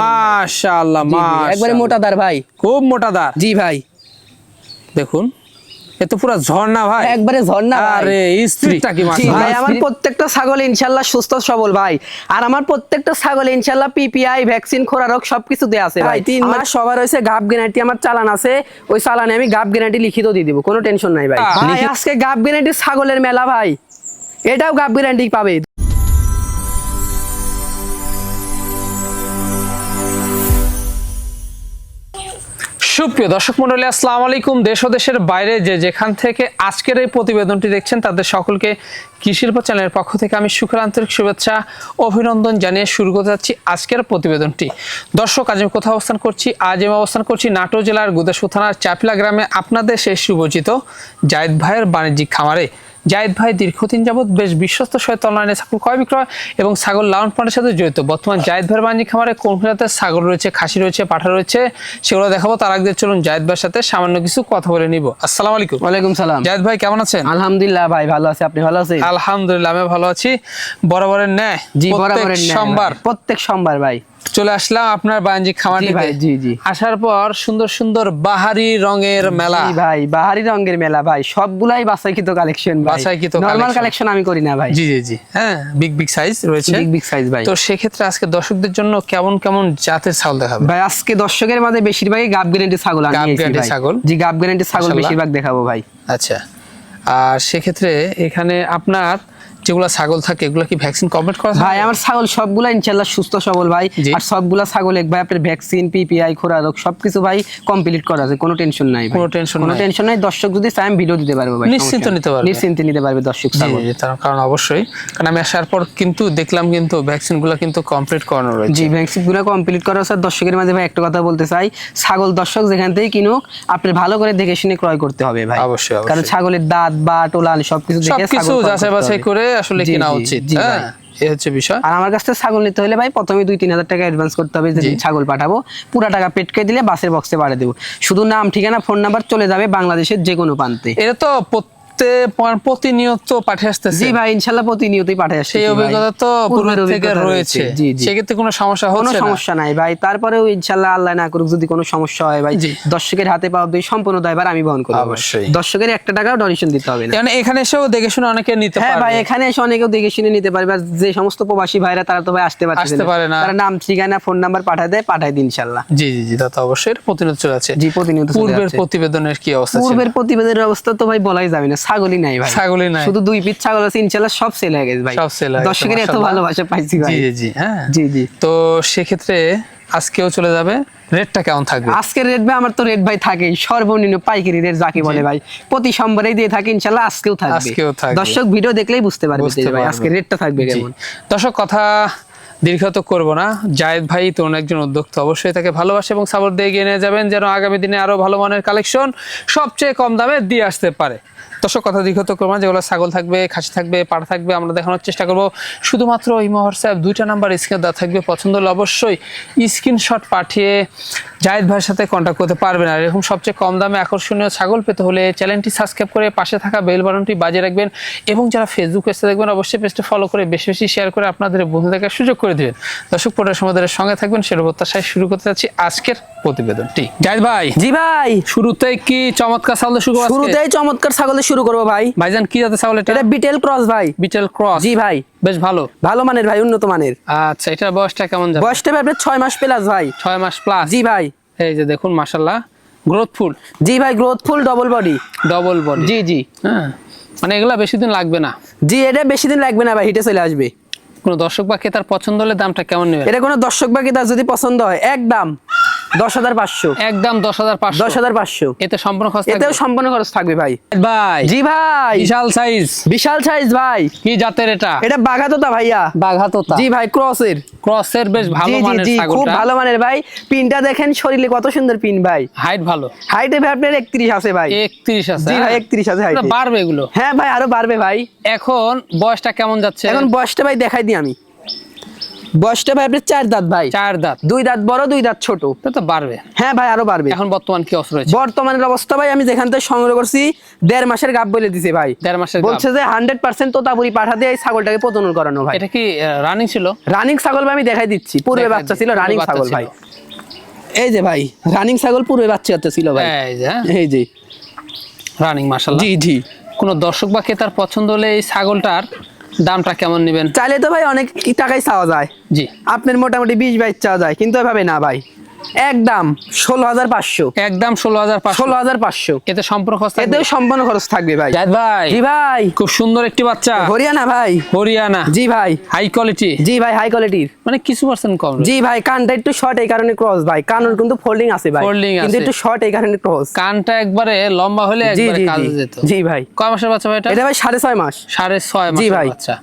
মাশাআল্লাহ একবারে মোটাদার ভাই। খুব মোটাদার। জি ভাই। দেখুন এ তো পুরো ঝর্ণা ভাই। একবারে ঝর্ণা আরে কি ভাই আমার প্রত্যেকটা ছাগল ইনশাল্লাহ সুস্থ সবল ভাই। আর আমার প্রত্যেকটা ছাগল ইনশাল্লাহ পিপিআই ভ্যাকসিন খোরা রোগ সবকিছু দেয়া আছে ভাই তিন মাস সবার হয়েছে গাব গ্যারান্টি আমার চালান আছে। ওই চালানে আমি গাব গ্যারান্টি লিখিত দিয়ে দিব কোনো টেনশন নাই ভাই। আজকে গাব গ্যারান্টি ছাগলের মেলা ভাই। এটাও গাব গ্যারান্টি পাবে। সুপ্রিয় দর্শক মন্ডলী আসসালামু আলাইকুম। দেশ ও দেশের বাইরে যে যেখান থেকে আজকের এই প্রতিবেদনটি দেখছেন, তাদের সকলকে কৃষিল্প চ্যানেলের পক্ষ থেকে আমি সুখের আন্তরিক শুভেচ্ছা, অভিনন্দন জানিয়ে শুরু করতে যাচ্ছি আজকের প্রতিবেদনটি। দর্শক, আজ আমি কোথাও অবস্থান করছি? আজ আমি অবস্থান করছি নাটোর জেলার গুদাসু থানার চাপলা গ্রামে। আপনাদের সেই সুপরিচিত জায়েদ ভাইয়ের বাণিজ্যিক খামারে। জায়েদ ভাই দীর্ঘদিন যাবৎ বেশ বিশ্বস্ত সহিত অনলাইনে ছাগল ক্রয় বিক্রয় এবং ছাগল লালন পালনের সাথে জড়িত। বর্তমান জায়দ ভাইয়ের বাণিজ্যিক খামারে কোন জাতের ছাগল রয়েছে খাসি রয়েছে পাঠা রয়েছে সেগুলো দেখাবো। তার আগে চলুন জায়েদ ভাইয়ের সাথে সামান্য কিছু কথা বলে নিব। আসসালামু আলাইকুম। ওয়ালাইকুম সালাম। জায়েদ ভাই কেমন আছেন? আলহামদুলিল্লাহ ভাই ভালো আছে। আপনি ভালো আছেন? আলহামদুলিল্লাহ আমি ভালো আছি। বরাবরের ন্যায় জি বরাবরের ন্যায় সোমবার। প্রত্যেক সোমবার ভাই। চলে আসলাম আপনার বাণিজ্যিক খামারটি জি ভাই, জি, জি। আসার পর সুন্দর সুন্দর বাহারি রঙের মেলা। ভাই বাহারি রঙের মেলা ভাই। সবগুলাই বাছাইকৃত কালেকশন ভাই। বাছাইকৃত নরমাল কালেকশন। আমি করি না ভাই। জি জি জি। হ্যাঁ বিগ বিগ সাইজ রয়েছে। বিগ বিগ সাইজ ভাই। তো সেক্ষেত্রে আজকে দর্শকদের জন্য কেমন কেমন জাতের ছাগল দেখাবে? ভাই আজকে দর্শকের মাঝে বেশিরভাগই গাব গ্যারান্টি ছাগল আমি গাব ভাই। ছাগল। জি গাব গ্যারান্টি ছাগল বেশিরভাগ দেখাবো ভাই। আচ্ছা। আর সেক্ষেত্রে এখানে আপনার যেগুলো ছাগল থাকে এগুলো কি ভ্যাকসিন কমপ্লিট করা ভাই আমার ছাগল সবগুলা ইনশাল্লাহ সুস্থ সবল ভাই। আর সবগুলা ছাগল এক ভাই আপনার ভ্যাকসিন পিপিআই খোরা রোগ সবকিছু ভাই কমপ্লিট করা আছে কোনো টেনশন নাই কোনো tension কোনো টেনশন নাই। দর্শক যদি চায় আমি ভিডিও দিতে পারব ভাই নিশ্চিন্ত নিতে পারবে। নিশ্চিন্তে নিতে পারবে দর্শক ছাগল। কারণ অবশ্যই। কারণ আমি আসার পর কিন্তু দেখলাম কিন্তু কিন্তু কমপ্লিট করানো রয়েছে। জি কমপ্লিট করা স্যার দর্শকের মাঝে ভাই একটা কথা বলতে চাই। ছাগল দর্শক যেখান থেকে কিনুক আপনি ভালো করে দেখে শুনে ক্রয় করতে হবে ভাই। অবশ্যই, অবশ্যই। কারণ ছাগলের দাঁত বা টোলান সবকিছু দেখে সবকিছু যাচাই বাছাই করে আসলে কেনা উচিত হ্যাঁ? এই হচ্ছে বিষয়। আর আমার কাছ থেকে ছাগল নিতে হলে ভাই প্রথমে দুই তিন হাজার টাকা অ্যাডভান্স করতে হবে যে ছাগল পাঠাবো। পুরা টাকা পেটকে দিলে বাসের বক্সে পাঠিয়ে দেবো। শুধু নাম ঠিকানা ফোন নাম্বার চলে যাবে বাংলাদেশের যে কোনো প্রান্তে। এটা তো প্রতিনিয়ত পাঠিয়ে আসতেছে। জি ভাই ইনশাল্লাহ প্রতিনিয়তই পাঠিয়ে আসছে সেই অভিজ্ঞতা তো পূর্বের থেকে রয়েছে। জি জি। সেক্ষেত্রে কোনো সমস্যা হচ্ছে না? সমস্যা নাই ভাই। তারপরেও ইনশাল্লাহ আল্লাহ না করুক যদি কোনো সমস্যা হয় ভাই দর্শকের হাতে পাওয়া দুই সম্পূর্ণ দায়ভার আমি বহন করব। অবশ্যই। দর্শকের একটা টাকাও ডোনেশন দিতে হবে না। মানে এখানে এসেও দেখে শুনে অনেকে নিতে হ্যাঁ ভাই এখানে এসে অনেকেও দেখে শুনে নিতে পারবে। যে সমস্ত প্রবাসী ভাইরা তারা তো ভাই আসতে পারছে আসতে পারে না। তারা নাম ঠিকানা ফোন নাম্বার পাঠায় দেয় পাঠায় দিই ইনশাল্লাহ। জি জি জি তা তো অবশ্যই। প্রতিনিয়ত চলে আছে জি প্রতিনিয়ত চলে পূর্বের প্রতিবেদনের কি অবস্থা ছিল? পূর্বের প্রতিবেদনের অবস্থা তো ভাই বলাই যাবে না। ছাগলই নাই ভাই। ছাগলই নাই। শুধু দুই পিস ছাগল আছে সব সেল হয়ে গেছে ভাই। সব sell হয়ে দর্শকের এত ভালোবাসা পাইছি ভাই। জি জি হ্যাঁ। জি জি। তো সেক্ষেত্রে আজকেও চলে যাবে রেটটা কেমন থাকবে? আজকের রেট ভাই আমার তো রেট ভাই থাকেই। সর্বনিম্ন পাইকারি রেট যাকে বলে ভাই। প্রতি সোমবারেই দিয়ে থাকে আজকেও থাকবে। আজকেও থাকবে। দর্শক ভিডিও দেখলেই বুঝতে পারবে ভাই আজকে রেটটা থাকবে কেমন। দর্শক কথা দীর্ঘ তো করব না। জায়েদ ভাই তরুণ একজন উদ্যোক্তা অবশ্যই তাকে ভালোবাসে এবং সাপোর্ট দিয়ে এগিয়ে নিয়ে যাবেন যেন আগামী দিনে আরও ভালো মানের কালেকশন সবচেয়ে কম দামে দিয়ে আসতে পারে। দর্শক কথা দীর্ঘ তো করব যেগুলো ছাগল থাকবে খাসি থাকবে পাড়া থাকবে আমরা দেখানোর চেষ্টা করব। শুধুমাত্র এই হোয়াটসঅ্যাপ দুইটা নাম্বার স্ক্রিনে দেওয়া থাকবে। পছন্দ হলে অবশ্যই স্ক্রিনশট পাঠিয়ে জায়েদ ভাইয়ের সাথে কন্ট্যাক্ট করতে পারবেন। আর এরকম সবচেয়ে কম দামে আকর্ষণীয় ছাগল পেতে হলে চ্যানেলটি সাবস্ক্রাইব করে পাশে থাকা বেল বাটনটি বাজিয়ে রাখবেন এবং যারা ফেসবুক পেজে দেখবেন অবশ্যই পেজটা ফলো করে বেশি বেশি শেয়ার করে আপনাদের বন্ধু দেখার সুযোগ করে দিবেন। দর্শক পরের সমাদের সঙ্গে থাকবেন সেটা প্রত্যাশায় শুরু করতে যাচ্ছি আজকের প্রতিবেদনটি। জায়েদ ভাই জি ভাই। শুরুতেই কি চমৎকার ছাগল? শুরুতেই চমৎকার ছাগলের শুরু করব ভাই। ভাইজান কি জাতের ছাগল এটা? বিটেল ক্রস ভাই। বিটেল ক্রস। জি ভাই। বেশ ভালো। ভালো মানের ভাই উন্নত মানের। আচ্ছা এটার বয়সটা কেমন যাবে? বয়সটা আপনার ছয় মাস প্লাস ভাই। ছয় মাস প্লাস জি ভাই। এই যে দেখুন মাশাল্লাহ গ্রোথফুল জি ভাই growthful double body double body জি জি। হ্যাঁ। মানে এগুলা বেশি দিন লাগবে না? জি এটা বেশি দিন লাগবে না ভাই হিটে চলে আসবে। কোনো দর্শক বা ক্রেতার পছন্দ হলে দামটা কেমন নেবে এটা কোনো দর্শক বা তার যদি পছন্দ হয় একদম দশ হাজার পাঁচশো। একদম দশ হাজার পাঁচশো। দশ হাজার পাঁচশো। এতে সম্পূর্ণ খরচ এতেও? সম্পূর্ণ খরচ থাকবে ভাই। ভাই। জি ভাই। বিশাল সাইজ বিশাল সাইজ ভাই। কি জাতের এটা? এটা বাঘাতোতা ভাইয়া। বাঘাতোতা। জি ভাই ক্রসের। ক্রসের বেশ ভালো মানের জি খুব ভালো মানের ভাই। পিনটা দেখেন শরীরে কত সুন্দর পিন ভাই। হাইট ভালো। হাইটে ভাই আপনার একত্রিশ আছে ভাই। একত্রিশ আছে জি ভাই হ্যাঁ? একত্রিশ আছে হাইটে বাড়বে এগুলো? হ্যাঁ ভাই আরও বাড়বে ভাই। এখন বয়সটা কেমন যাচ্ছে? এখন বয়সটা ভাই দেখাই দিই আমি। বয়সটা ভাই আপনার চার দাঁত ভাই। চার দাঁত। দুই দাঁত বড় দুই দাঁত ছোট। তা তো বাড়বে। হ্যাঁ ভাই আরও বাড়বে। এখন বর্তমান কি অবস্থা রয়েছে? বর্তমানের অবস্থা ভাই আমি যেখান থেকে সংগ্রহ করছি দেড় মাসের গাব বলে দিছে ভাই। দেড় মাসের বলছে যে হান্ড্রেড পার্সেন্ট তোতাপুরি পাঠা দিয়ে এই ছাগলটাকে প্রজনন করানো ভাই। এটা কি রানিং ছিল? রানিং ছাগল ভাই আমি দেখাই দিচ্ছি। পূর্বে বাচ্চা ছিল রানিং ছাগল ভাই। এই যে ভাই রানিং ছাগল পূর্বে বাচ্চা ছিল ভাই। এই যে হ্যাঁ। এই যে। রানিং মাশাল্লাহ জি জি। কোনো দর্শক বা ক্রেতার পছন্দ হলে এই ছাগলটার দামটা কেমন নেবেন? চাইলে তো ভাই অনেক টাকাই চাওয়া যায়। জি। আপনার মোটামুটি বিশ বাইশ চাওয়া যায় কিন্তু এভাবে না ভাই। একদম ষোলো হাজার পাঁচশো। একদম ষোলো হাজার ষোলো হাজার পাঁচশো। এতে সম্পূর্ণ খরচ থাকবে? সম্পূর্ণ খরচ থাকবে ভাই। ভাই। জি ভাই। খুব সুন্দর একটি বাচ্চা। হরিয়ানা ভাই। হরিয়ানা। জি ভাই। হাই কোয়ালিটি জি ভাই হাই কোয়ালিটির মানে কিছু পার্সেন্ট কম জি ভাই কানটা একটু শর্ট এই কারণে ক্রস ভাই। কানের কিন্তু ফোল্ডিং আছে ভাই। Folding কিন্তু একটু শর্ট এই কারণে ক্রস কানটা একবারে লম্বা হলে জি একবারে কাজে যেত। জি ভাই। কয় মাসের বাচ্চা ভাই এটা? এটা ভাই সাড়ে ছয় মাস। সাড়ে ছয় জি ভাই। বাচ্চা।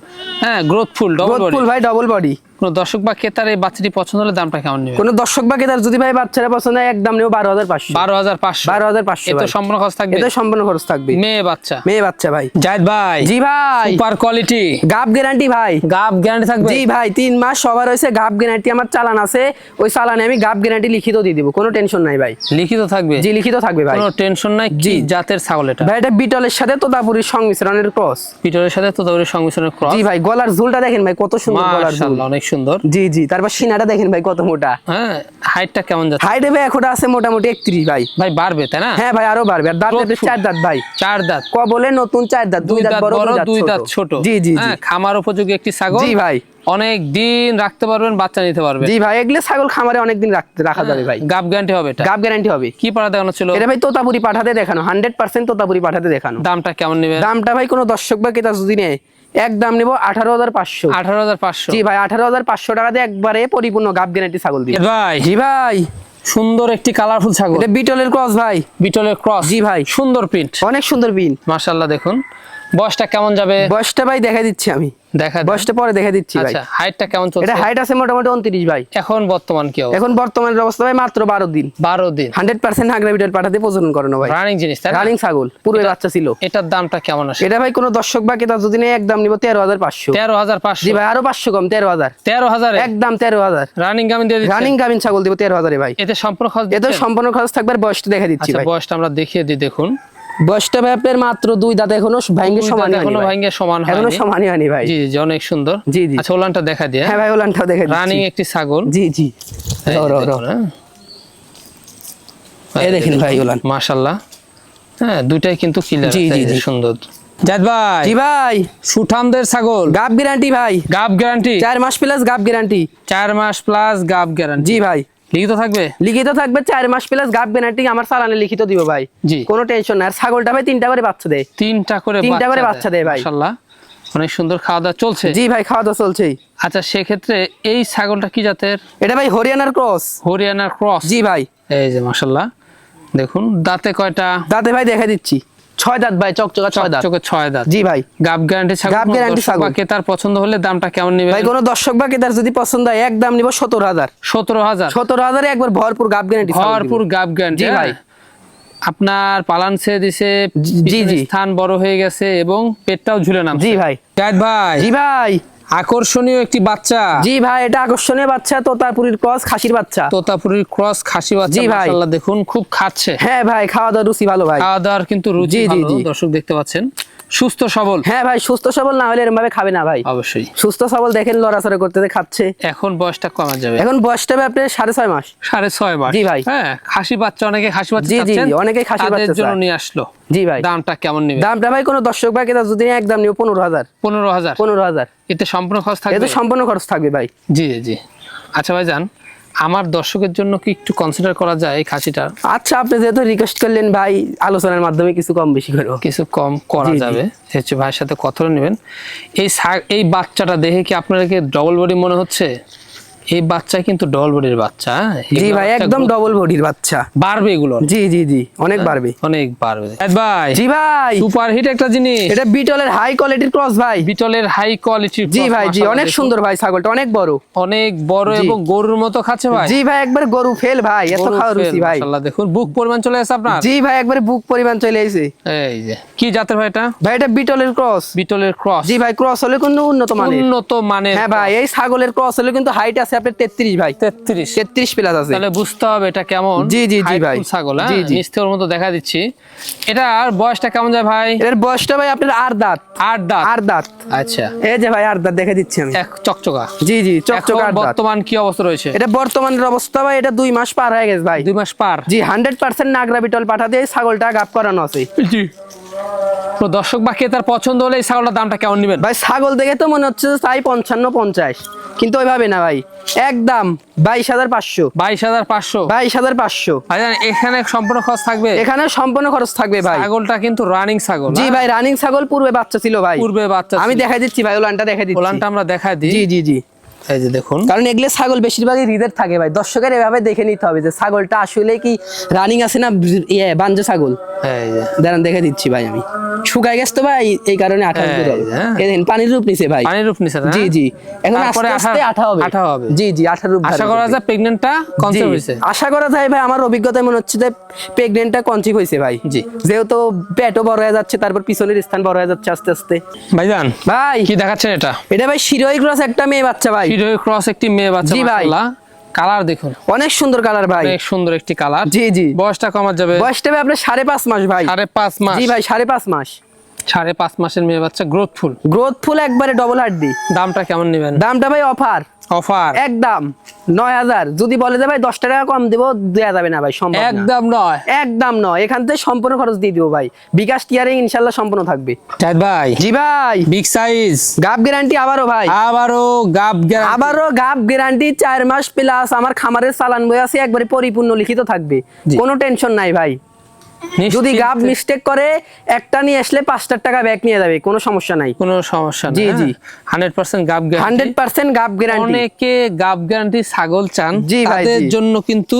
হ্যাঁ গ্রোথফুল ডবল বডি ভাই ডবল বডি কোনো দর্শক বা ক্রেতার এই বাচ্চাটি পছন্দ হলে দামটা কেমন নেবে কোনো দর্শক বা কেতার যদি ভাই বাচ্চারা পছন্দ হয় একদম নেব বারো হাজার পাঁচশো। বারো হাজার পাঁচশো। বারো হাজার পাঁচশো এতে সম্পূর্ণ খরচ থাকবে? এতে সম্পূর্ণ খরচ থাকবে। মেয়ে বাচ্চা। মেয়ে বাচ্চা ভাই। ভাই। জি ভাই। Super quality. গাব গ্যারান্টি ভাই। গাব গ্যারান্টি থাকবে? জি ভাই তিন মাস সবার হয়েছে গ্যারান্টি। আমার চালান আছে ওই চালানে আমি গাব গ্যারান্টি লিখিত দিয়ে দিব কোনো টেনশন নাই ভাই। লিখিত থাকবে? জি লিখিত থাকবে ভাই। কোনো টেনশন নাই? জি। জাতের ছাগল এটা? ভাই এটা বিটলের সাথে তোতাপুরির সংমিশ্রণের ক্রস। বিটলের সাথে তো তোদের সংমিশ্রণের ক্রস? জি ভাই গলার ঝুলটা দেখেন ভাই কত সুন্দর গলার ঝুল। অনেক সুন্দর। জি জি। তারপর সিনাটা দেখেন ভাই কত মোটা। হ্যাঁ হাইটটা কেমন যাচ্ছে? হাইটে ভাই এখন আছে মোটামুটি একত্রিশ ভাই। ভাই বাড়বে তাই না? হ্যাঁ ভাই আরও বাড়বে। আর দাঁত চার দাঁত ভাই। চার দাঁত। ক বলে নতুন চার দাঁত দুই দাঁত বড় দুই দাঁত ছোট। জি জি হ্যাঁ, খামার উপযোগী একটি ছাগল। জি ভাই। অনেক দিন রাখতে পারবেন বাচ্চা নিতে পারবেন। জি ভাই এগুলো ছাগল খামারে অনেকদিন রাখতে রাখা যাবে ভাই। গাব গ্যারান্টি হবে এটা। গাব গ্যারান্টি হবে। কি পাড়া দেখানো ছিল? এটা ভাই তোতাপুরি পাঠাতে দেখানো হান্ড্রেড পার্সেন্ট তোতাপুরি পাঠাতে দেখানো। দামটা কেমন নেবে দামটা ভাই কোনো দর্শক বা কেতা যদি নেয় এক দাম নেব আঠারো হাজার পাঁচশো। আঠারো হাজার পাঁচশো। জি ভাই আঠারো হাজার পাঁচশো টাকা দিয়ে একবারে পরিপূর্ণ গাব গ্যারান্টি ছাগল দিয়ে ভাই জি ভাই। সুন্দর একটি কালারফুল ছাগল। এটা বিটলের ক্রস ভাই। বিটলের ক্রস জি ভাই। সুন্দর প্রিন্ট অনেক সুন্দর প্রিন্ট মাসাল্লাহ দেখুন। বয়সটা কেমন যাবে? বয়সটা ভাই দেখা দিচ্ছি আমি। দেখা বয়সটা পরে দেখা দিচ্ছি ভাই। আচ্ছা হাইটটা কেমন চলছে? এটা হাইট আছে মোটামুটি উনত্রিশ ভাই। এখন বর্তমান কি অবস্থা? এখন বর্তমানের অবস্থা ভাই মাত্র বারো দিন। বারো দিন। হান্ড্রেড পার্সেন্ট হাগরা বিটের পাঠাতে প্রজনন করানো ভাই। রানিং জিনিস তাই রানিং ছাগল পূর্বে বাচ্চা ছিল। এটার দামটা কেমন আসে? এটা ভাই কোন দর্শক বা কেতা যদি নেয় একদম নিব তেরো হাজার পাঁচশো। তেরো হাজার পাঁচশো? জি ভাই আরও পাঁচশো কম তেরো হাজার। তেরো হাজার? একদম তেরো হাজার। রানিং গামিন দিয়ে দিচ্ছেন? রানিং গামিন ছাগল দিব তেরো হাজারে ভাই। এতে সম্পূর্ণ খরচ এতে সম্পূর্ণ খরচ থাকবে বয়সটা দেখা দিচ্ছি ভাই। আচ্ছা বয়সটা আমরা দেখিয়ে দিই দেখুন। বয়সটা ভাই আপনার মাত্র দুই দাঁত এখনও ভাঙ্গে সমান এখনও ভাঙ্গে সমান এখনও সমানই হয়নি ভাই। জি জি অনেক সুন্দর। জি, জি। আচ্ছা ওলানটা দেখা দিয়ে। হ্যাঁ ভাই ওলানটাও দেখা রানিং একটি ছাগল। জি জি। Row, row, row. হ্যাঁ। এই দেখেন ভাই ওলান। মাশাল্লাহ। হ্যাঁ দুটাই কিন্তু ক্লিয়ার জি, জি, জি। সুন্দর। জাদ ভাই। জি ভাই। সুঠামদের ছাগল। গাব গ্যারান্টি ভাই। গাব গ্যারান্টি চার মাস প্লাস গাব গ্যারান্টি চার মাস প্লাস গাব গ্যারান্টি জি ভাই। লিখিত থাকবে? লিখিত থাকবে চার মাস প্লাস গাব গ্যারান্টি আমার চালানে লিখিত দিব ভাই। জি। কোনো টেনশন নাই আর ছাগলটা ভাই তিনটা করে বাচ্চা দেয়। তিনটা করে তিনটা করে বাচ্চা দেয় ভাই। অনেক সুন্দর খাওয়া দাওয়া চলছে? জি ভাই খাওয়া দাওয়া চলছেই। আচ্ছা সেক্ষেত্রে এই ছাগলটা কি জাতের? এটা ভাই হরিয়ানার ক্রস হরিয়ানার ক্রস জি ভাই। এই যে মাশাল্লাহ দেখুন দাঁতে কয়টা? দাঁতে ভাই দেখা দিচ্ছি। ছয় দাঁত ভাই চকচকা ছয় দাঁত। চকচকা ছয় দাঁত। জি ভাই। গাব গ্যারান্টি ছাগল গাব গ্যারান্টি ছাগল। ক্রেতার পছন্দ হলে দামটা কেমন নেবে ভাই কোন দর্শক বা কেতার যদি পছন্দ হয় এক দাম নিব সতেরো হাজার। সতেরো হাজার? সতেরো হাজারে একবার ভরপুর গাব গ্যারান্টি ভরপুর গাব গ্যারান্টি জি ভাই। আপনার পালান ছেড়ে দিছে জি, জি। স্থান বড় হয়ে গেছে এবং পেটটাও ঝুলে নাম জি ভাই। জাহিদ ভাই। জি ভাই। আকর্ষণীয় একটি বাচ্চা। জি ভাই এটা আকর্ষণীয় বাচ্চা তোতাপুরীর ক্রস খাসির বাচ্চা। তোতাপুরির ক্রস খাসি বাচ্চা জি ভাই। দেখুন খুব খাচ্ছে। হ্যাঁ ভাই খাওয়া দাওয়া রুচি ভালো ভাই। খাওয়া দাওয়ার কিন্তু রুচি ভালো দর্শক দেখতে পাচ্ছেন। সুস্থ সবল। হ্যাঁ ভাই সুস্থ সবল না হলে এরকম ভাবে খাবে না ভাই। অবশ্যই। সুস্থ সবল দেখেন লড়াচড়া করতে খাচ্ছে। এখন বয়সটা কমা যাবে। এখন বয়সটা ভাই আপনার সাড়ে ছয় মাস। সাড়ে ছয় মাস। জি ভাই। হ্যাঁ খাসি বাচ্চা অনেকে খাসি বাচ্চা জি, জি, অনেকেই খাসি বাচ্চা জন্য নিয়ে আসলো। জি ভাই। দামটা কেমন নেবে? দামটা ভাই কোনো দর্শক ভাই কেতা যদি একদম নিও পনেরো হাজার। পনেরো হাজার। পনেরো হাজার। এতে সম্পূর্ণ খরচ থাকবে? এতে সম্পূর্ণ খরচ থাকবে ভাই। জি জি আচ্ছা ভাই যান আমার দর্শকের জন্য কি একটু কনসিডার করা যায় এই খাসিটা? আচ্ছা আপনি যেহেতু রিকোয়েস্ট করলেন ভাই আলোচনার মাধ্যমে কিছু কম বেশি করব কিছু কম করা। যাবে। হচ্ছে ভাইয়ের সাথে কথা নেবেন। এই এই বাচ্চাটা দেখে কি আপনাদেরকে ডবল বডি মনে হচ্ছে? এই বাচ্চা কিন্তু ডল বডির বাচ্চা। হ্যাঁ? জি ভাই একদম ডবল বডির বাচ্চা। বাড়বে এগুলো। জি জি জি অনেক বাড়বে। অনেক বাড়বে। ভাই জি ভাই। সুপার হিট একটা জিনিস। এটা বিটলের হাই কোয়ালিটির ক্রস ভাই। বিটলের হাই কোয়ালিটির জি ভাই জি অনেক সুন্দর ভাই ছাগলটা অনেক বড়। অনেক বড় এবং গরুর মতো খাচ্ছে ভাই। জি ভাই একবার গরু ফেল ভাই এত খাওয়া রুচি ভাই। মাশাআল্লাহ, দেখুন বুক পরিমাণ চলে আসে আপনার? জি ভাই একবারে বুক পরিমাণ চলে এসেছে এই যে কি জাতের ভাই এটা? ভাই এটা বিটলের ক্রস বিটলের ক্রস জি ভাই ক্রস হলে কিন্তু উন্নত মানের। উন্নত মানের হ্যাঁ ভাই এই ছাগলের ক্রস হলে কিন্তু হাইট আছে আপনার তেত্রিশ ভাই। তেত্রিশ। তেত্রিশ প্লাস আছে। তাহলে বুঝতে হবে এটা কেমন। জি, জি, জি, ভাই। ছাগল হ্যাঁ? নিস্তের মতো দেখা দিচ্ছি। এটার বয়সটা কেমন যায় ভাই? এর বয়সটা ভাই আপনার আর দাঁত। আট দাঁত? আর দাঁত। আচ্ছা। এই যে ভাই আর দাঁত দেখে দিচ্ছি আমি। এক চকচকা। জি জি চকচক আর দাঁত। বর্তমান কি অবস্থা রয়েছে? এটা বর্তমানের অবস্থা ভাই এটা দুই মাস পার হয়ে গেছে ভাই। দুই মাস পার? জি হান্ড্রেড পার্সেন্ট নাগরা বিটল পাঠা দিয়ে ছাগলটা গাপ করানো আছে। জি। তো দর্শক বা ক্রেতার পছন্দ হলে এই ছাগলটার দামটা কেমন নেবেন? ভাই ছাগল দেখে তো মনে হচ্ছে তাই পঞ্চান্ন পঞ্চাশ। কিন্তু ওইভাবে না ভাই। একদম বাইশ হাজার পাঁচশো। বাইশ হাজার পাঁচশো? বাইশ হাজার পাঁচশো। এখানে সম্পূর্ণ খরচ থাকবে? এখানে সম্পূর্ণ খরচ থাকবে ভাই। ছাগলটা কিন্তু রানিং ছাগল জি? ভাই রানিং ছাগল পূর্বে বাচ্চা ছিল ভাই। পূর্বে বাচ্চা আমি। দেখাই দিচ্ছি ভাই ওলানটা দেখাই দিচ্ছি। ওলানটা আমরা দেখাই দিই। জি জি জি। এই যে দেখুন। কারণ এগুলো ছাগল বেশিরভাগই হৃদের থাকে ভাই। দর্শকের এভাবে দেখে নিতে হবে যে ছাগলটা আসলে কি রানিং আছে না ইয়ে বাঞ্জে ছাগল? দাঁড়ান দেখে দিচ্ছি ভাই আমি। শুকাই গেছে তো ভাই এই কারণে আঠা হবে হ্যাঁ। এই দেখেন পানির রূপ নিছে ভাই। পানির রূপ নিছে জি জি। এখন আস্তে আস্তে আঠা- হবে। আঠা হবে। জি জি আঠা রূপ আশা করা যায় প্রেগনেন্টটা জি, কনসেপ্ট হয়েছে? আশা করা যায় ভাই আমার অভিজ্ঞতায় মনে হচ্ছে যে প্রেগনেন্টটা কনসিভ হয়েছে ভাই। জি। যেহেতু পেটও বড় হয়ে যাচ্ছে তারপর পিছনের স্থান বড় হয়ে যাচ্ছে আস্তে আস্তে। ভাইজান ভাই। কি দেখাচ্ছেন এটা? এটা ভাই শিরোই ক্রস একটা মেয়ে বাচ্চা ভাই। হিরোই ক্রস একটি মেয়ে বাচ্চা জি ভাই। কালার দেখুন। অনেক সুন্দর কালার ভাই। অনেক সুন্দর একটি কালার। জি জি। বয়সটা কমার যাবে? বয়সটা আপনার সাড়ে পাঁচ মাস ভাই। সাড়ে পাঁচ মাস। জি ভাই সাড়ে পাঁচ মাস। সাড়ে পাঁচ মাসের মেয়ে বাচ্চা গ্রোথফুল গ্রোথফুল একবারে ডবল হাড্ডি দামটা কেমন নেবেন? দামটা ভাই অফার অফার? একদম। নয় হাজার। যদি বলে যে ভাই দশ টাকা কম দিব দেওয়া যাবে না ভাই সম্ভব একদম নয়। একদম নয়। এখান থেকে সম্পূর্ণ খরচ দিয়ে দিব ভাই। বিকাশ টিয়ারিং ইনশাল্লাহ সম্পূর্ণ থাকবে। ভাই। জি ভাই। বিগ সাইজ গাপ গ্যারান্টি আবারও ভাই। আবারও গাব আবারও গাপ গ্যারান্টি চার মাস প্লাস আমার খামারের চালান বই আছে একবারে পরিপূর্ণ লিখিত থাকবে। কোনো টেনশন নাই ভাই। যদি গাপ মিস্টেক করে একটা নিয়ে আসলে পাঁচটার টাকা ব্যাক নিয়ে যাবে কোনো সমস্যা নাই। কোনো সমস্যা জি, জি। হান্ড্রেড পার্সেন্ট গাব হান্ড্রেড পার্সেন্ট গাপ গ্যারান্টি অনেকে গাব গ্যারান্টি ছাগল চান তাদের জন্য কিন্তু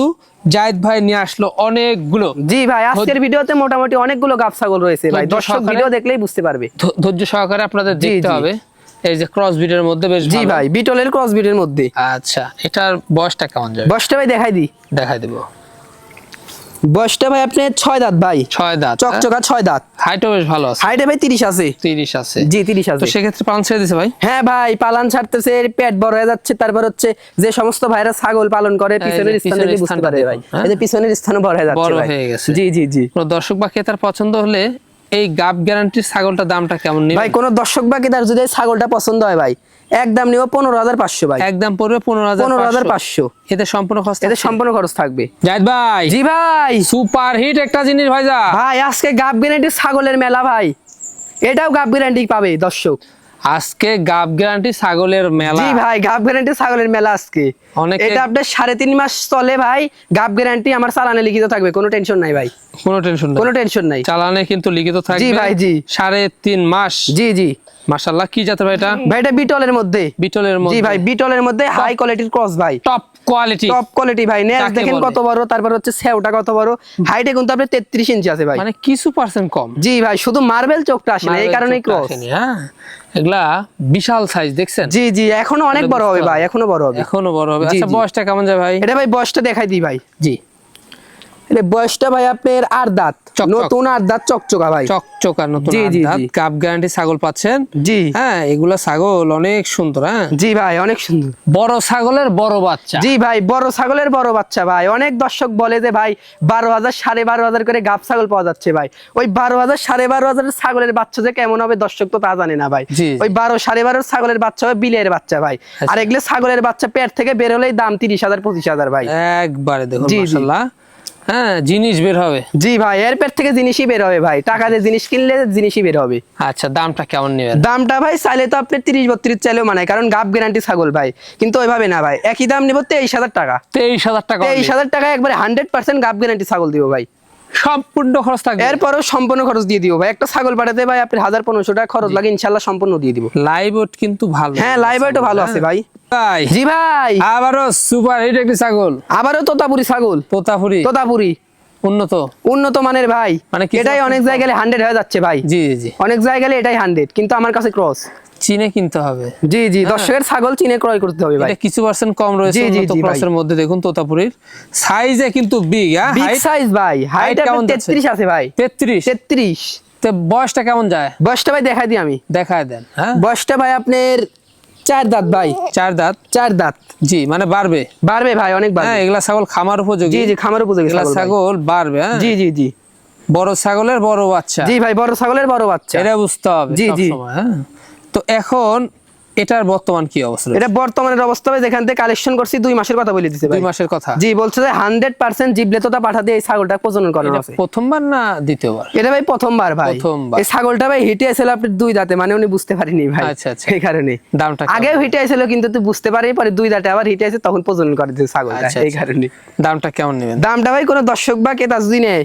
জাহিদ ভাই নিয়ে আসলো অনেকগুলো। জি ভাই আজকের ভিডিওতে মোটামুটি অনেকগুলো গাপ ছাগল রয়েছে ভাই। দর্শক ভিডিও দেখলেই বুঝতে পারবে। ধৈর্য সহকারে আপনাদের দেখতে হবে। এই যে ক্রস বিটের মধ্যে বেশ জি ভাই বিটলের ক্রস বিটের মধ্যে। আচ্ছা এটার বয়সটা কেমন যাবে? বয়সটা ভাই দেখাই দি দেখাই দেব। বয়সটা ভাই আপনি ছয় দাঁত ভাই। ছয় দাঁত চকচকা ছয় দাঁত। হাইটও বেশ ভালো আছে। হাইটে ভাই তিরিশ আছে। তিরিশ আছে। জি তিরিশ তো আছে। সেক্ষেত্রে পালন ছেড়ে দিছে ভাই? হ্যাঁ ভাই পালন ছাড়তেছে পেট বড় হয়ে যাচ্ছে তারপর হচ্ছে যে সমস্ত ভাইরা ছাগল পালন করে যে পিছনের স্থান বুঝতে পারে ভাই। হ্যাঁ? এই যে পিছনের স্থান বড় হয়ে যাচ্ছে বড় হয়ে গেছে। জি জি জি। দর্শক বা ক্রেতার পছন্দ হলে এই গাব গ্যারান্টির ছাগলটার দামটা কেমন ভাই কোন দর্শক বাকি তার যদি ছাগলটা পছন্দ হয় ভাই একদম নিব পনেরো হাজার পাঁচশো ভাই। একদম পড়বে পনেরো হাজার পনেরো হাজার পাঁচশো। এতে সম্পূর্ণ খরচ এতে সম্পূর্ণ খরচ থাকবে। জাহিদ ভাই। জি ভাই। সুপার হিট একটা জিনিস ভাইজা। ভাই আজকে গাব গ্যারান্টি ছাগলের মেলা ভাই। এটাও গাব গ্যারান্টি পাবে দর্শক। আজকে গাব গ্যারান্টি ছাগলের মেলা। জি ভাই গাব গ্যারান্টি ছাগলের মেলা আজকে। অনেক এটা আপনার সাড়ে তিন মাস চলে ভাই গাব গ্যারান্টি আমার চালানে লিখিত থাকবে কোনো টেনশন নাই ভাই। কোনো টেনশন নাই। কোনো টেনশন নাই। চালানে কিন্তু লিখিত থাকবে জি ভাই, জি। সাড়ে তিন মাস। জি জি। মাশাআল্লাহ কি জাতের ভাই এটা? ভাই এটা বিটলের মধ্যে। বিটলের মধ্যে জি ভাই বিটলের মধ্যে হাই কোয়ালিটির ক্রস ভাই। টপ কোয়ালিটি টপ কোয়ালিটি ভাই। নেজ দেখেন কত বড় তারপর হচ্ছে সেওটা কত বড়। হাইটে কিন্তু আপনার তেত্রিশ ইঞ্চি আছে ভাই। মানে কিছু পার্সেন্ট কম। জি ভাই শুধু মার্বেল চোখটা আসে এই কারণেই ক্রস হ্যাঁ? এগুলা বিশাল সাইজ দেখছেন? জি জি এখনও অনেক বড় হবে ভাই এখনও বড় হবে। এখনও বড় হবে। আচ্ছা। বয়সটা কেমন যায় ভাই? এটা ভাই বয়সটা দেখাই দিই ভাই। জি। এটা বয়সটা ভাই আপনার আর দাঁত। নতুন আর দাঁত চকচকা ভাই। চকচকা নতুন জি, জি, কাপ গ্যারান্টি ছাগল পাচ্ছেন? জি। হ্যাঁ এগুলা ছাগল অনেক সুন্দর হ্যাঁ? জি ভাই অনেক সুন্দর। বড় ছাগলের বড় বাচ্চা। জি ভাই বড় ছাগলের বড় বাচ্চা ভাই। অনেক দর্শক বলে যে ভাই বারো হাজার সাড়ে বারো হাজার করে গাব ছাগল পাওয়া যাচ্ছে ভাই। ওই বারো হাজার সাড়ে বারো হাজারের ছাগলের বাচ্চা যে কেমন হবে দর্শক তো তা জানে না ভাই। ওই বারো সাড়ে বারোর ছাগলের বাচ্চা হবে বিলের বাচ্চা ভাই। আর এগুলো ছাগলের বাচ্চা পেট থেকে বের হলেই দাম তিরিশ হাজার পঁচিশ হাজার ভাই। একবারে দেখুন। মাশাআল্লাহ। হ্যাঁ জিনিস বের হবে। জি ভাই এয়ারপেট থেকে জিনিসই বের হবে ভাই। টাকা দিয়ে জিনিস কিনলে জিনিসই বের হবে। আচ্ছা দামটা কেমন নেবেন? দামটা ভাই চাইলে তো আপনি তিরিশ বত্রিশ চাইলেও মানে কারণ গাব গ্যারান্টি ছাগল ভাই। কিন্তু ওইভাবে না ভাই একই দাম নিব তেইশ হাজার টাকা। তেইশ হাজার টাকা তেইশ হাজার টাকা একবারে হান্ড্রেড পার্সেন্ট গাব গ্যারান্টি ছাগল দিব ভাই। সম্পূর্ণ খরচ থাকবে। এরপরও সম্পূর্ণ খরচ দিয়ে দিব ভাই। একটা ছাগল পাঠাতে ভাই আপনার হাজার পনেরোশো টাকা খরচ লাগে ইনশাল্লাহ সম্পূর্ণ দিয়ে দিব। লাইভ কিন্তু ভালো। হ্যাঁ লাইভ ভালো আছে ভাই। ভাই। জি ভাই। আবারও সুপার হিট একটি ছাগল। আবারও তোতাপুরি ছাগল। তোতাপুরি। তোতাপুরি। উন্নত। উন্নত মানের ভাই। মানে এটাই অনেক জায়গায় হান্ড্রেড হয়ে যাচ্ছে ভাই। জি জি জি। অনেক জায়গায় এটাই হান্ড্রেড কিন্তু আমার কাছে ক্রস চিনে কিনতে হবে। জি জি দর্শকের ছাগল চিনে ক্রয় করতে হবে ভাই। কিছু পার্সেন্ট কম রয়েছে উন্নত ক্রসের মধ্যে। দেখুন তোতাপুরির সাইজে কিন্তু বিগ হ্যাঁ? বিগ সাইজ ভাই। হাইট কেমন যাচ্ছে? তেত্রিশ আছে ভাই। তেত্রিশ। তেত্রিশ। তো বয়সটা কেমন যায়? বয়সটা ভাই দেখাই দিই আমি। দেখায় দেন হ্যাঁ? বয়সটা ভাই আপনার চার দাঁত ভাই। চার দাঁত? চার দাঁত। জি মানে বাড়বে। বাড়বে ভাই অনেক বাড়বে। হ্যাঁ এগুলা ছাগল খামার উপযোগী। জি জি খামার উপযোগী এগুলা ছাগল বাড়বে হ্যাঁ? জি জি জি। বড় ছাগলের বড় বাচ্চা। জি ভাই বড় ছাগলের বড় বাচ্চা। এটা বুঝতে হবে জি, জি। হ্যাঁ? তো এখন এটার বর্তমান কি অবস্থা এটা বর্তমানের অবস্থা যেখান থেকে কালেকশন করছি দুই মাসের কথা বলে দিতে দুই মাসের কথা জি বলছে যে হান্ড্রেড পার্সেন্ট জিবলেতটা পাঠাতে এই ছাগলটা প্রজনন করানো আছে প্রথমবার না দ্বিতীয়বার এটা ভাই প্রথমবার ভাই প্রথমবার। এই ছাগলটা ভাই হিটে আসলে আপনি দুই দাঁতে মানে উনি বুঝতে পারেনি ভাই আচ্ছা, আচ্ছা। এই কারণে দামটা? আগেও হিটে আসলে কিন্তু তুই বুঝতে পারি পরে দুই দাঁতে আবার হিটে আসে তখন প্রজনন করে দিয়েছে ছাগলটা আচ্ছা, এই আচ্ছা। কারণে দামটা কেমন নেবেন দামটা ভাই কোনো দর্শক বা ক্রেতা যদি নেয়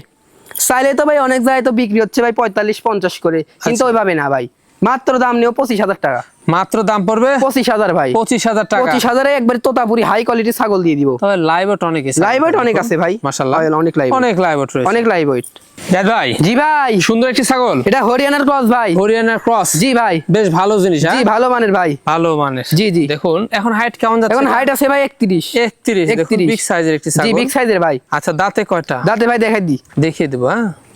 চাইলে তো ভাই অনেক জায়গায় তো বিক্রি হচ্ছে ভাই পঁয়তাল্লিশ পঞ্চাশ করে কিন্তু আচ্ছা। ওইভাবে না ভাই মাত্র দাম নিও পঁচিশ হাজার টাকা। মাত্র দাম পড়বে? পঁচিশ হাজার ভাই। পঁচিশ হাজার টাকা। পঁচিশ হাজারে একবারে তোতাপুরি হাই কোয়ালিটি ছাগল দিয়ে দিব। তবে লাইভ অনেক আছে। লাইভ অনেক আছে ভাই। মাশাআল্লাহ। অনেক live অনেক লাইভ অনেক লাইভ ওয়েট ভাই জি ভাই। সুন্দর একটি ছাগল। এটা হরিয়ানার ক্রস ভাই। হরিয়ানার ক্রস জি ভাই। বেশ ভালো জিনিস জি হ্যাঁ ভালো মানের ভাই। ভালো মানের। জি, জি। দেখুন এখন হাইট কেমন যাচ্ছে? এখন হাইট আছে ভাই একত্রিশ। একত্রিশ দেখুন 31 বিগ সাইজের একটি জি বিগ সাইজের ভাই। আচ্ছা দাঁতে কয়টা? দাঁতে ভাই দেখাই দি। দেখিয়ে দেবো হ্যাঁ?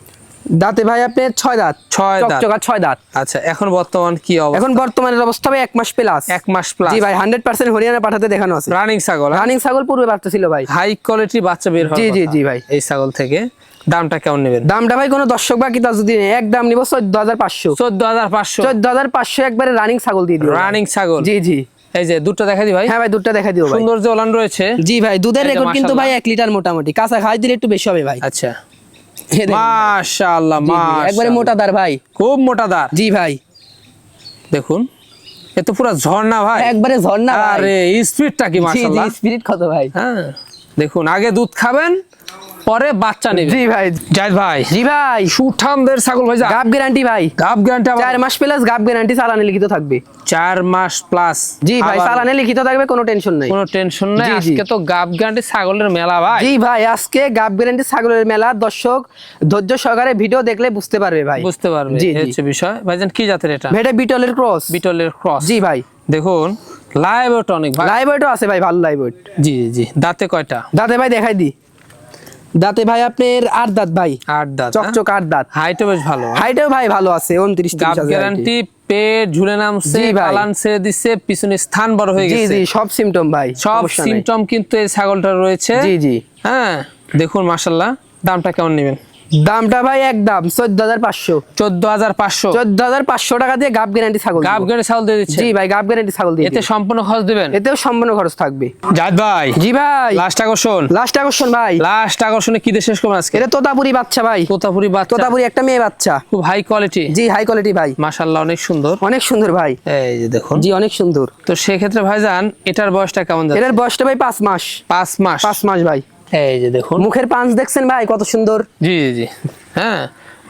দাঁতে ভাই আপনি ছয় দাঁত? ছয় দাঁত। চকচকা ছয় দাঁত। আচ্ছা এখন বর্তমান কি অবস্থা? এখন বর্তমানের অবস্থা ভাই এক মাস প্লাস এক মাস প্লাস জি ভাই হান্ড্রেড পার্সেন্ট হরিয়ানা পাঠাতে দেখানো আছে। রানিং ছাগল রানিং ছাগল পূর্বে বাড়তে ছিল ভাই। হাই কোয়ালিটি বাচ্চা বের হয় জি, জি, জি ভাই। এই ছাগল থেকে দামটা কেমন নেবেন? দামটা ভাই কোনো দর্শক বা কিতা যদি এক দাম নিব চোদ্দ হাজার পাঁচশো। চোদ্দ হাজার পাঁচশো। চোদ্দ হাজার পাঁচশো একবারে রানিং ছাগল দিয়ে দিব রানিং ছাগল? জি জি। এই যে দুটো দেখা দি ভাই। হ্যাঁ ভাই দুধটা দেখাই দিও ভাই। সুন্দর যে ওলান রয়েছে। জি ভাই দুধের রেকর্ড কিন্তু ভাই। এক লিটার মোটামুটি। কাঁচা খাই দিলে একটু বেশি হবে ভাই। আচ্ছা। মাশাআল্লাহ জি, একবারে মোটাদার ভাই। খুব মোটা দাঁত জি ভাই। দেখুন এ তো পুরো ঝর্ণা ভাই। একবারে ঝর্ণা আরে স্পিডটা কি মাশাআল্লাহ। স্পিড কত ভাই? হ্যাঁ দেখুন আগে দুধ খাবেন পরে বাচ্চা নেবেন জি ভাই। জাহিদ ভাই। জি ভাই। সুঠামদের ছাগল ভাই যা। গাব গ্যারান্টি ভাই। গাব গ্যারান্টি চার মাস প্লাস গাব গ্যারান্টি চালানে লিখিত থাকবে। চার মাস প্লাস জি ভাই চালানে লিখিত থাকবে কোনো টেনশন নাই। কোনো টেনশন নাই। আজকে তো গাব গ্যারান্টি ছাগলের মেলা ভাই। জি ভাই আজকে গাব গ্যারান্টি ছাগলের মেলা। দর্শক ধৈর্য সহকারে ভিডিও দেখলে বুঝতে পারবে ভাই। বুঝতে পারবে। জি, এই হচ্ছে বিষয়। ভাইজান কি জাতের এটা? ভেটে বিটলের ক্রস বিটলের ক্রস জি ভাই। দেখুন লাইভ ভাই। লাইভ আছে ভাই ভালো লাইভ জি জি, জি। দাঁতে কয়টা? দাঁতে ভাই দেখাই দি। দাঁতে ভাই আপনার আট দাঁত ভাই। আট দাঁত চকচক আট দাঁত। হাইটও বেশ ভালো। হাইটেও ভাই ভালো আছে উনত্রিশ গ্যারান্টি পেট ঝুলে নামছে পালান ছেড়ে দিচ্ছে পিছনে স্থান বড় হয়ে গেছে। জি সব সিমটম ভাই সব সিমটম কিন্তু এই ছাগলটা রয়েছে। জি জি। হ্যাঁ দেখুন মাশাল্লাহ দামটা কেমন নেবেন? দামটা ভাই একদম চোদ্দ হাজার পাঁচশো। চোদ্দ হাজার পাঁচশো। চোদ্দ হাজার পাঁচশো টাকা দিয়ে গাব গ্যারান্টি ছাগল গাব গ্যারান্টি ছাগল দিয়ে দিচ্ছে। জি ভাই গাব গ্যারান্টি ছাগল দিয়ে এতে সম্পূর্ণ খরচ দিবেন? এতেও সম্পূর্ণ খরচ থাকবে। জাদ ভাই জি ভাই। লাস্ট আকর্ষণ। লাস্ট আকর্ষণ ভাই। লাস্ট আকর্ষণে কি দিয়ে শেষ করবেন আজকে? এটা তোতাপুরি বাচ্চা ভাই। তোতাপুরি বাচ্চা। তোতাপুরি একটা মেয়ে বাচ্চা। খুব হাই কোয়ালিটি জি হাই কোয়ালিটি ভাই। মাশাল্লাহ অনেক সুন্দর। অনেক সুন্দর ভাই। এই যে দেখুন। জি অনেক সুন্দর। তো সেক্ষেত্রে ভাইজান এটার বয়সটা কেমন যাচ্ছে? এটার বয়সটা ভাই পাঁচ মাস। পাঁচ মাস। পাঁচ মাস ভাই। এই যে দেখুন। মুখের পাঁচ দেখছেন ভাই কত সুন্দর। জি জি জি। হ্যাঁ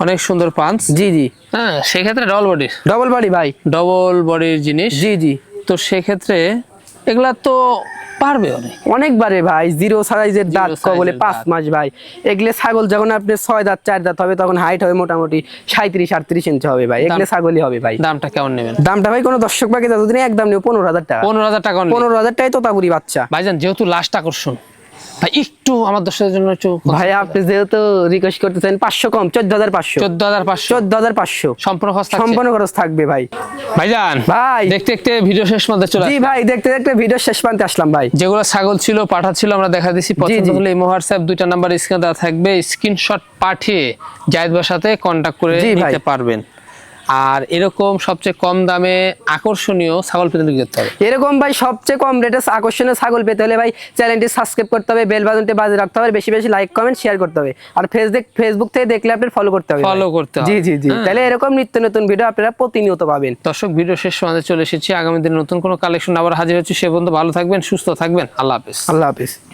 অনেক সুন্দর পাঞ্চ। জি জি। হ্যাঁ সেক্ষেত্রে ডবল বডির ডবল বাড়ি ভাই। ডবল বডির জিনিস। জি জি। তো সেক্ষেত্রে এগুলা তো পারবে অনেক। অনেকবারে ভাই জিরো সাইজের দাঁত size বলে এর পাঁচ মাস ভাই। এগুলো ছাগল যখন আপনি ছয় দাঁত চার দাঁত হবে তখন হাইট হবে মোটামুটি সাঁত্রিশ আটত্রিশ ইঞ্চি হবে ভাই। এগুলো ছাগলই হবে ভাই। দামটা কেমন নেবেন? দামটা ভাই কোনো দর্শক বাকি যতদিন একদম নেব পনেরো হাজার টাকা। পনেরো হাজার টাকা পনেরো হাজার টাকায় তোতাপুরি বাচ্চা। ভাইজান যেহেতু লাস্ট আকর্ষণ। ভাই একটু আমার দর্শকের জন্য একটু ভাই আপনি যেহেতু রিকোয়েস্ট করতেছেন পাঁচশো কম চোদ্দ হাজার পাঁচশো। চোদ্দ হাজার পাঁচশো। চোদ্দ হাজার পাঁচশো। সম্পূর্ণ খরচ সম্পূর্ণ খরচ থাকবে ভাই। ভাইজান ভাই। দেখতে দেখতে ভিডিও শেষ মধ্যে চলে জি ভাই দেখতে দেখতে ভিডিও শেষ প্রান্তে আসলাম ভাই। যেগুলো ছাগল ছিল পাঠা ছিল আমরা দেখা দিচ্ছি পছন্দ। হলে ইমো হোয়াটসঅ্যাপ দুইটা নাম্বার স্ক্রিনে দেওয়া থাকবে। স্ক্রিনশট পাঠিয়ে জাহিদ ভাইয়ের সাথে কন্ট্যাক্ট করে। নিতে পারবেন। আর এরকম সবচেয়ে কম দামে আকর্ষণীয় ছাগল পেতে করতে হবে? এরকম ভাই সবচেয়ে কম রেটে আকর্ষণীয় ছাগল পেতে হলে ভাই চ্যানেলটি সাবস্ক্রাইব করতে হবে বেল বাটনটি বাজে রাখতে হবে বেশি বেশি লাইক কমেন্ট শেয়ার করতে হবে। আর ফেসবুক ফেসবুক থেকে দেখলে আপনার ফলো করতে হবে ফলো করতে হবে। জি জি জি। হ্যাঁ। তাহলে এরকম নিত্য নতুন ভিডিও আপনারা প্রতিনিয়ত পাবেন। দর্শক ভিডিও শেষ আমাদের চলে এসেছি। আগামী দিনে নতুন কোনো কালেকশন আবার হাজির হচ্ছে। সে পর্যন্ত ভালো থাকবেন সুস্থ থাকবেন। আল্লাহ হাফেজ। আল্লাহ হাফিজ।